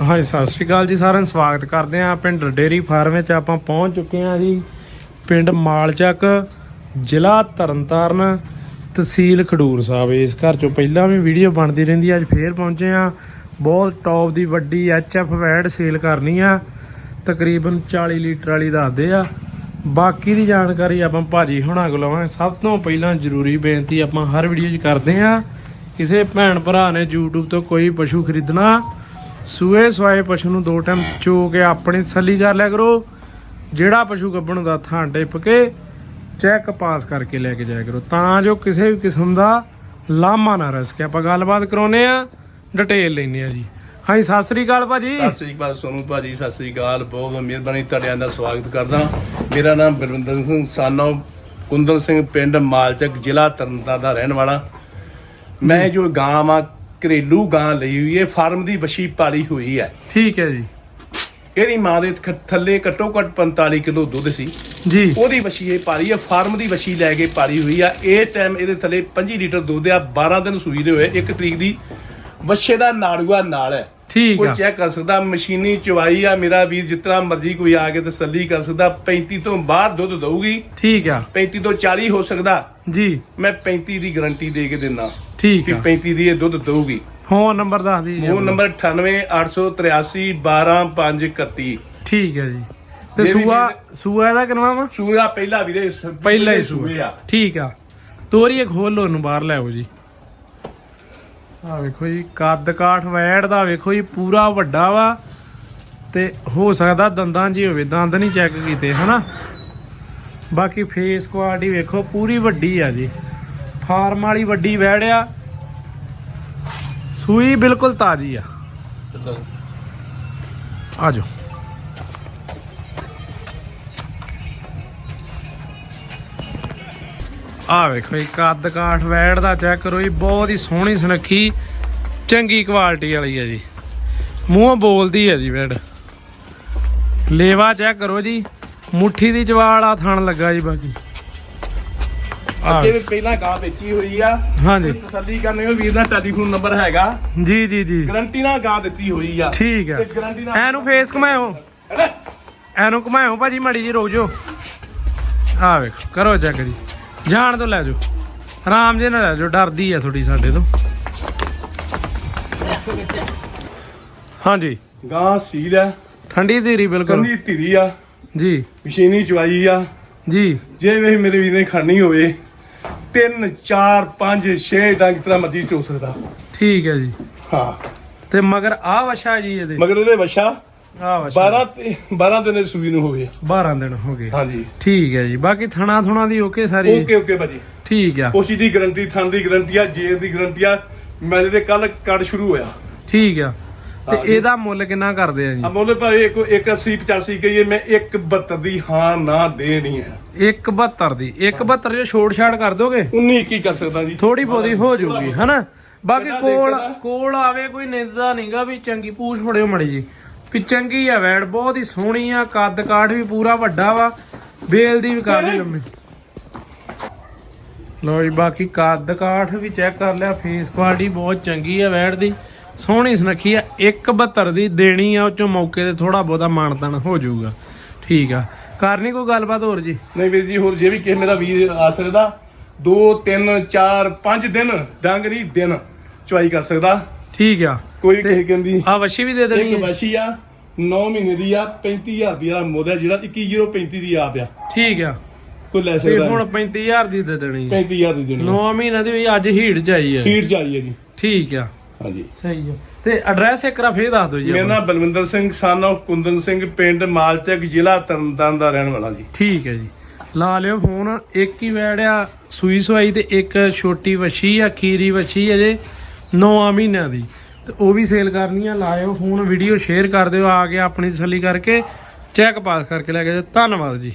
ਹਾਂਜੀ, ਸਤਿ ਸ਼੍ਰੀ ਅਕਾਲ ਜੀ ਸਾਰਿਆਂ ਨੂੰ ਸਵਾਗਤ ਕਰਦੇ ਹਾਂ ਪਿੰਡ ਡੇਰੀ ਫਾਰਮ ਵਿੱਚ ਆਪਾਂ ਪਹੁੰਚ ਚੁੱਕੇ ਹਾਂ ਜੀ। ਪਿੰਡ ਮਾਲਚੱਕ, ਜ਼ਿਲ੍ਹਾ ਤਰਨਤਾਰਨ, ਤਹਿਸੀਲ ਖਡੂਰ ਸਾਹਿਬ। ਇਸ ਘਰ ਚੋਂ ਪਹਿਲਾਂ ਵੀ ਵੀਡੀਓ ਬਣਦੀ ਰਹਿੰਦੀ ਅੱਜ ਫੇਰ ਪਹੁੰਚੇ ਹਾਂ। ਬਹੁਤ ਟੌਪ ਦੀ ਵੱਡੀ ਐਚਐਫ ਵੈਡ ਸੇਲ ਕਰਨੀ ਆ। ਤਕਰੀਬਨ 40 ਲੀਟਰ ਵਾਲੀ ਦੱਸਦੇ ਆ। ਬਾਕੀ ਦੀ ਜਾਣਕਾਰੀ ਆਪਾਂ ਭਾਜੀ ਹੁਣਾਂ ਕੋਲ ਲਵਾਂਗੇ। ਸਭ ਤੋਂ ਪਹਿਲਾਂ ਜ਼ਰੂਰੀ ਬੇਨਤੀ ਆਪਾਂ ਹਰ ਵੀਡੀਓ 'ਚ ਕਰਦੇ ਆ ਕਿਸੇ ਭੈਣ ਭਰਾ ਨੇ YouTube ਤੋਂ ਕੋਈ ਪਸ਼ੂ ਖਰੀਦਣਾ ਸੂਏ ਸਵਾਏ ਪਸ਼ੂ ਨੂੰ ਦੋ ਟਾਈਮ ਚੋ ਕੇ ਆਪਣੀ ਤਸੱਲੀ ਕਰ ਲਿਆ ਕਰੋ। ਜਿਹੜਾ ਪਸ਼ੂ ਗੱਭਣ ਦਾ ਥਾਂ ਟਿਪ ਕੇ ਚੈੱਕ ਪਾਸ ਕਰਕੇ ਲੈ ਕੇ ਜਾਇਆ ਕਰੋ। ਤਾਂ ਜੋ ਕਿਸੇ ਵੀ ਕਿਸਮ ਦਾ ਲਾਮਾ ਨਾ ਰਸਕੇ ਆਪਾਂ ਗੱਲਬਾਤ ਕਰਾਉਨੇ ਆ ਡਿਟੇਲ ਲੈਨੇ ਆ ਜੀ। ਹਾਂਜੀ ਸਤਿ ਸ੍ਰੀ ਅਕਾਲ ਭਾਜੀ। ਸਤਿ ਸ੍ਰੀ ਅਕਾਲ ਸੋਨੂੰ ਭਾਜੀ ਸਤਿ ਸ੍ਰੀ ਅਕਾਲ। ਬਹੁਤ ਮਿਹਰਬਾਨੀ ਤੁਹਾਡਿਆਂ ਦਾ ਸਵਾਗਤ ਕਰਦਾ। ਮੇਰਾ ਨਾਮ ਬਲਵਿੰਦਰ ਸਿੰਘ ਸਾਨੋ ਕੁੰਦਨ ਸਿੰਘ ਪਿੰਡ ਮਾਲਚਕ ਜ਼ਿਲ੍ਹਾ ਤਰਨਤਾਰਨ ਦਾ ਰਹਿਣ ਵਾਲਾ। ਮੈਂ ਜੋ। ਗਾਂ ਆ ਘਰੇਲੂ ਗਾਂ ਲਈ ਹੋਈ ਹੈ ਫਾਰਮ ਦੀ ਵਸ਼ੀ ਪਾਲੀ ਹੋਈ ਹੈ। ਠੀਕ ਹੈ ਜੀ। ਇਹਦੀ ਮਾਂ ਦੇ ਥੱਲੇ ਘੱਟੋ ਘੱਟ 45 ਕਿਲੋ ਦੁੱਧ ਸੀ। ਜੀ। ਉਹਦੀ ਵਸ਼ੀ ਇਹ ਪਾਲੀ ਹੈ ਫਾਰਮ ਦੀ ਵਸ਼ੀ ਲੈ ਕੇ ਪਾਲੀ ਹੋਈ ਆ। ਇਹ ਟਾਈਮ ਇਹਦੇ ਥੱਲੇ 25 ਲੀਟਰ ਦੁੱਧ ਆ 12 ਦਿਨ ਸੂਈ ਦੇ ਹੋਏ 1 ਤਰੀਕ ਦੀ ਵੱਛੇ ਦਾ ਨਾੜੂਆ ਨਾਲ ਹੈ। ਠੀਕ ਕੋਈ ਆ। ਚੈੱਕ ਕਰ ਸਕਦਾ ਮਸ਼ੀਨੀ ਚਵਾਈ ਆ ਮੇਰਾ ਵੀਰ ਜਿਤਨਾ ਮਰਜ਼ੀ ਕੋਈ ਆ ਕੇ ਤਸੱਲੀ ਕਰ ਸਕਦਾ 35 ਤੋਂ ਬਾਹਰ ਦੁੱਧ ਦਊਗੀ। ਠੀਕ ਆ। 35 ਤੋਂ 40 ਹੋ ਸਕਦਾ। ਜੀ। ਮੈਂ 35 ਦੀ ਗਾਰੰਟੀ ਦੇ ਕੇ ਦਿੰਨਾ ਠੀਕ ਕਿ ਆ। 35 ਦੀ ਇਹ ਦੁੱਧ ਦਊਗੀ। ਫੋਨ ਨੰਬਰ ਦੱਸ ਦੀ ਉਹ ਨੰਬਰ 9883 12531 ਠੀਕ ਹੈ ਜੀ। ਤੇ ਜੇ ਵੀ ਸੂਆ ਸੂਆ ਦਾ ਕਿਨਵਾ ਵਾ? ਸੂਆ ਪਹਿਲਾ ਵੀਰੇ ਸ- ਪਹਿਲਾ ਹੀ ਸੂਏ ਸੂਆ। ਆ। ਠੀਕ ਆ। ਤੋਰੀਏ ਖੋਲ ਲੋ ਨੂੰ ਬਾਹਰ ਲੈ ਆਓ ਜੀ। ਆ ਵੇਖੋ ਜੀ ਕੱਦ ਕਾਠ ਵੈੜ ਦਾ ਵੇਖੋ ਜੀ ਪੂਰਾ ਵੱਡਾ ਵਾ। ਤੇ ਹੋ ਸਕਦਾ ਦੰਦਾਂ ਹੀ ਹੋਵੇ ਦੰਦ ਨਹੀਂ ਚੈੱਕ ਕੀਤੇ ਹਨਾ? ਬਾਕੀ ਫੇਸ ਕੁਆਲਿਟੀ ਵੇਖੋ ਪੂਰੀ ਵੱਡੀ ਆ ਜੀ। ਫਾਰਮ ਵਾਲੀ ਵੱਡੀ ਵੈੜ ਆ। ਸੂਈ ਬਿਲਕੁਲ ਤਾਜ਼ੀ ਆ। ਆ ਜਾਓ ਆ ਵੇਖੋ ਜੀ, ਕੱਦ ਕਾਠ ਵੈੜ ਦਾ ਚੈੱਕ ਕਰੋ ਜੀ, ਬਹੁਤ ਹੀ ਸੋਹਣੀ ਸੁਨੱਖੀ, ਚੰਗੀ ਕੁਆਲਿਟੀ ਵਾਲੀ ਹੈ ਜੀ। ਮੂੰਹੋਂ ਬੋਲਦੀ ਹੈ ਜੀ ਵੈੜ। ਲੇਵਾ ਚੈੱਕ ਕਰੋ ਜੀ, ਮੁੱਠੀ ਦੀ ਜਵਾਲ ਆ, ਥਣ ਲੱਗਾ ਜੀ ਬਾਕੀ। ਅੱਗੇ ਵੀ ਪਹਿਲਾਂ ਗਾਂ ਵੇਚੀ ਹੋਈ ਆ। ਹਾਂਜੀ। ਤੇ ਤਸੱਲੀ ਕਰਨੀ ਉਹ ਵੀਰ ਦਾ ਟੈਲੀਫੋਨ ਨੰਬਰ ਹੈਗਾ। ਜੀ ਜੀ ਜੀ। ਗਾਰੰਟੀ ਨਾਲ ਗਾਂ ਦਿੱਤੀ ਹੋਈ ਆ। ਠੀਕ ਹੈ ਤੇ ਗਾਰੰਟੀ ਨਾਲ ਐਨੂੰ ਫੇਸ ਘਮਾਇਓ। ਹੈਨਾ? ਐਨੂੰ ਘਮਾਇਓ ਭਾਜੀ ਮੜੀ ਜੀ ਰੁਕ ਜਾਓ। ਆ ਵੇਖੋ ਕਰੋ ਚੈੱਕ ਜੀ। ਜਾਣ ਤੋਂ ਲੈ ਜਾਓ। ਆਰਾਮ ਜੇ ਨਾਲ ਲੈ ਜਾਓ ਡਰਦੀ ਆ ਥੋੜੀ ਸਾਡੇ ਤੋਂ। ਹਾਂਜੀ। ਗਾਂ ਸੀਲ ਆ। ਠੰਡੀ ਧੀਰੀ ਬਿਲਕੁਲ। ਕੰਦੀ ਧੀਰੀ ਆ। ਜੀ। ਮਸ਼ੀਨੀ ਚਵਾਈ ਆ। ਜੀ। ਜੇ ਵੇ ਮੇਰੇ ਵੀਰ ਨੇ ਖੜਨੀ ਹੋਵੇ 3 4 5 6 ਡੰਗ ਤਰ੍ਹਾਂ ਮਰਜ਼ੀ ਚੋ ਸਕਦਾ। ਠੀਕ ਹੈ ਜੀ। ਹਾਂ। ਤੇ ਮਗਰ ਆ ਵਸ਼ਾ ਜੀ ਇਹਦੇ। ਮਗਰ ਇਹਦੇ ਵਛਾ ਆ ਵਸ਼ਾ। 12 ਤੇ- 12 ਦਿਨ ਦੀ ਸੂਈ ਨੂੰ ਹੋਵੇ 12 ਦਿਨ ਹੋ ਗਏ। ਹਾਂਜੀ। ਠੀਕ ਹੈ ਜੀ। ਬਾਕੀ ਥਣਾ ਥੁਣਾ ਦੀ ਓਕੇ ਸਾਰੀ। ਓਕੇ ਓਕੇ ਭਾਜੀ। ਠੀਕ ਆ। ਕੋਸ਼ੀ ਦੀ ਗਾਰੰਟੀ ਥਣ ਦੀ ਗਾਰੰਟੀ ਆ ਜੇਰ ਦੀ ਗਾਰੰਟੀ ਆ। ਮੈਲੇ ਦੇ ਕੱਲ ਕੱਢ ਸ਼ੁਰੂ ਹੋਇਆ। ਠੀਕ ਆ। ਤੇ। ਇਹਦਾ ਮੁੱਲ ਕਿੰਨਾ ਕਰਦੇ ਆ ਜੀ? ਅਮੋਲੇ ਭਾਈ ਇੱਕ 180 85 ਕਹੀਏ ਮੈਂ 172 ਦੀ ਹਾਂ ਨਾ ਦੇਣੀ ਹੈ। 172 ਦੀ। 172 ਜੇ ਛੋੜ ਛਾੜ ਕਰ ਦੋਗੇ? 19 ਕੀ ਕਰ ਸਕਦਾ ਜੀ? ਥੋੜੀ ਬਹੁਤੀ ਹੋ ਜਾਊਗੀ ਹਨਾ? ਬਾਕੀ ਕੋਲ? ਕੋਲ ਆਵੇ ਕੋਈ ਨਿੰਦਦਾ ਨਹੀਂਗਾ ਵੀ ਚੰਗੀ ਪੂਛ ਫੜਿਓ ਮੜੀ ਜੀ। ਵੀ ਚੰਗੀ ਆ ਵੈੜ ਬਹੁਤ ਹੀ ਸੋਹਣੀ ਆ ਕੱਦ ਕਾਠ ਵੀ ਪੂਰਾ ਵੱਡਾ ਵਾ ਬੇਲ ਦੀ ਵੀ ਕਾਫੀ ਲੰਮੀ ਲੋ ਜੀ ਬਾਕੀ ਕੱਦ ਕਾਠ ਵੀ ਚੈੱਕ ਕਰ ਲਿਆ ਫੇਸ ਕੁਆਲਿਟੀ ਬਹੁਤ ਚੰਗੀ ਆ ਵੈੜ ਦੀ। ਸੋਹਣੀ ਸੁਨੱਖੀ ਆ 172 ਦੀ ਦੇਣੀ ਆ ਉਹ ਚੋਂ ਮੌਕੇ ਤੇ ਥੋੜਾ ਬਹੁਤਾ ਮਾਨਤਨ ਹੋ ਜਾਊਗਾ। ਠੀਕ ਆ। ਕਰਨੀ ਕੋਈ ਗੱਲਬਾਤ ਹੋਰ ਜੀ? ਨਹੀਂ ਵੀਰ ਜੀ ਹੋਰ ਜੇ ਵੀ ਕਿਸੇ ਮੇਰਾ ਵੀਰ ਆ ਸਕਦਾ 2 3 4 5 ਦਿਨ ਡੰਗ ਨਹੀਂ ਦਿਨ ਚੁਆਈ ਕਰ ਸਕਦਾ। ਠੀਕ ਆ। ਕੋਈ ਵੀ ਕਿਸੇ ਕਹਿੰਦੀ ਆ ਵਸ਼ੀ ਵੀ ਦੇ ਦੇਣੀ ਇੱਕ ਹੈ ਵਸ਼ੀ ਆ 9 ਮਹੀਨੇ ਦੀ ਆ 35000 ਰੁਪਇਆ ਦਾ ਮੁੱਲ ਆ ਜਿਹੜਾ 21035 ਦੀ ਆਪ ਆ। ਠੀਕ ਆ। ਕੋਈ ਲੈ ਸਕਦਾ ਹੁਣ 35000 ਦੀ ਦੇ ਦੇਣੀ ਹੈ 35000 ਦੀ ਦੇਣੀ 9 ਮਹੀਨਿਆਂ ਦੀ ਅੱਜ ਹੀੜ ਚ ਆਈ ਹੈ ਫੀਡ ਚਾਹੀਏ ਜੀ। ਠੀਕ ਆ। ਹਾਂਜੀ। ਸਹੀ ਆ। ਤੇ ਐਡਰੈਸ ਇੱਕ ਵਾਰ ਫੇਰ ਦੱਸ ਦਿਓ ਜੀ ਮੇਰਾ। ਨਾਮ ਬਲਵਿੰਦਰ ਸਿੰਘ son of ਕੁੰਦਨ ਸਿੰਘ ਪਿੰਡ ਮਾਲਚਕ ਜ਼ਿਲ੍ਹਾ ਤਰਨਤਾਰਨ ਦਾ ਰਹਿਣ ਵਾਲਾ ਜੀ। ਠੀਕ ਹੈ ਜੀ। ਲਾ ਲਿਓ ਫੋਨ ਇੱਕ ਹੀ ਵੈੜਿਆ ਸੂਈ ਸਵਾਈ ਤੇ ਇੱਕ ਛੋਟੀ ਵੱਛੀ ਆ ਖੀਰੀ ਵੱਛੀ ਹੈ ਜੇ 9 ਮਹੀਨਿਆਂ ਦੀ। ਤੇ ਉਹ ਵੀ ਸੇਲ ਕਰਨੀ ਆ ਲਾਇਓ ਫੋਨ ਵੀਡੀਓ ਸ਼ੇਅਰ ਕਰ ਦਿਓ ਆ ਕੇ ਆਪਣੀ ਤਸੱਲੀ ਕਰਕੇ ਚੈੱਕ ਪਾਸ ਕਰਕੇ ਲੈ ਕੇ ਧੰਨਵਾਦ ਜੀ।